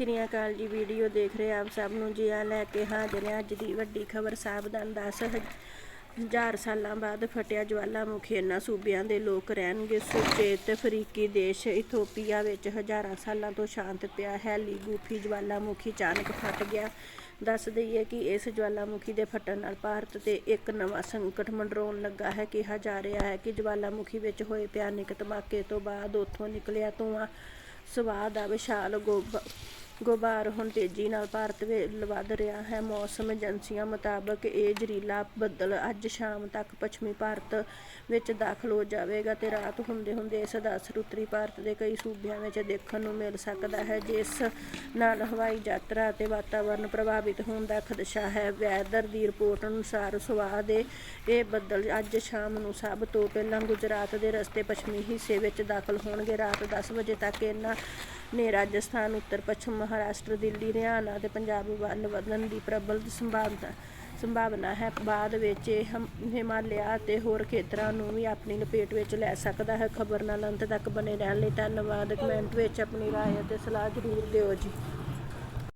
ਸ੍ਰੀ ਅਕਾਲ ਜੀ, ਵੀਡੀਓ ਦੇਖ ਰਹੇ ਆਪ ਸਭ ਨੂੰ ਜੀ। ਆ ਲੈ ਕੇ ਹਾਜ਼ਰ ਹਾਂ ਅੱਜ ਦੀ ਵੱਡੀ ਖਬਰ। ਸਾਵਧਾਨ 10 ਹਜ਼ਾਰ ਸਾਲਾਂ ਬਾਅਦ ਫਟਿਆ ਜਵਾਲਾਮੁਖੀ ਇਹਨਾਂ ਸੂਬਿਆਂ ਦੇ ਲੋਕ ਰਹਿਣਗੇ ਸੁਚੇਤ। ਅਫਰੀਕੀ ਦੇਸ਼ ਇਥੋਪੀਆ ਵਿੱਚ ਹਜ਼ਾਰਾਂ ਸਾਲਾਂ ਤੋਂ ਸ਼ਾਂਤ ਪਿਆ ਹੈ। ਲੀਗੂਫੀ ਜਵਾਲਾਮੁਖੀ ਅਚਾਨਕ ਫਟ ਗਿਆ। ਦੱਸ ਦਈਏ ਕਿ ਇਸ ਜਵਾਲਾਮੁਖੀ ਦੇ ਫਟਣ ਨਾਲ ਭਾਰਤ ਤੇ ਇੱਕ ਨਵਾਂ ਸੰਕਟ ਮੰਡਰਾਉਣ ਲੱਗਾ ਹੈ। ਕਿਹਾ ਜਾ ਰਿਹਾ ਹੈ ਕਿ ਜਵਾਲਾਮੁਖੀ ਵਿੱਚ ਹੋਏ ਭਿਆਨਕ ਧਮਾਕੇ ਤੋਂ ਬਾਅਦ ਉੱਥੋਂ ਨਿਕਲਿਆ ਧੂੰਆਂ ਸਵਾਹ ਦਾ ਵਿਸ਼ਾਲ ਗੋਬ ਗੁਬਾਰ ਹੁਣ ਤੇਜ਼ੀ ਨਾਲ ਭਾਰਤ ਵੱਲ ਵੱਧ ਰਿਹਾ ਹੈ। ਮੌਸਮ ਏਜੰਸੀਆਂ ਮੁਤਾਬਕ ਇਹ ਜ਼ਹਿਰੀਲਾ ਬੱਦਲ ਅੱਜ ਸ਼ਾਮ ਤੱਕ ਪੱਛਮੀ ਭਾਰਤ ਵਿੱਚ ਦਾਖਲ ਹੋ ਜਾਵੇਗਾ ਤੇ ਰਾਤ ਹੁੰਦੇ ਹੁੰਦੇ ਇਸ ਦਾ ਅਸਰ ਉੱਤਰੀ ਭਾਰਤ ਦੇ ਕਈ ਸੂਬਿਆਂ ਵਿੱਚ ਦੇਖਣ ਨੂੰ ਮਿਲ ਸਕਦਾ ਹੈ, ਜਿਸ ਨਾਲ ਹਵਾਈ ਯਾਤਰਾ ਅਤੇ ਵਾਤਾਵਰਣ ਪ੍ਰਭਾਵਿਤ ਹੋਣ ਦਾ ਖਦਸ਼ਾ ਹੈ। ਵੈਦਰ ਦੀ ਰਿਪੋਰਟ ਅਨੁਸਾਰ ਸੁਆਹ ਦੇ ਇਹ ਬੱਦਲ ਅੱਜ ਸ਼ਾਮ ਨੂੰ ਸਭ ਤੋਂ ਪਹਿਲਾਂ ਗੁਜਰਾਤ ਦੇ ਰਸਤੇ ਪੱਛਮੀ ਹਿੱਸੇ ਵਿੱਚ ਦਾਖਲ ਹੋਣਗੇ। ਰਾਤ 10 ਵਜੇ ਤੱਕ ਇਹਨਾਂ ਨੇ ਰਾਜਸਥਾਨ, ਉੱਤਰ ਪੱਛਮ, ਮਹਾਰਾਸ਼ਟਰ, ਦਿੱਲੀ, ਹਰਿਆਣਾ ਅਤੇ ਪੰਜਾਬ ਵੱਲ ਵਧਣ ਦੀ ਪ੍ਰਬਲ ਸੰਭਾਵਨਾ ਸੰਭਾਵਨਾ ਹੈ। ਬਾਅਦ ਵਿੱਚ ਇਹ ਹਮ- ਹਿਮਾਲਿਆ ਅਤੇ ਹੋਰ ਖੇਤਰਾਂ ਨੂੰ ਵੀ ਆਪਣੀ ਲਪੇਟ ਵਿੱਚ ਲੈ ਸਕਦਾ ਹੈ। ਖਬਰ ਨਾਲ ਅੰਤ ਤੱਕ ਬਣੇ ਰਹਿਣ ਲਈ ਧੰਨਵਾਦ। ਕਮੈਂਟ ਵਿੱਚ ਆਪਣੀ ਰਾਏ ਅਤੇ ਸਲਾਹ ਜ਼ਰੂਰ ਦਿਓ ਜੀ।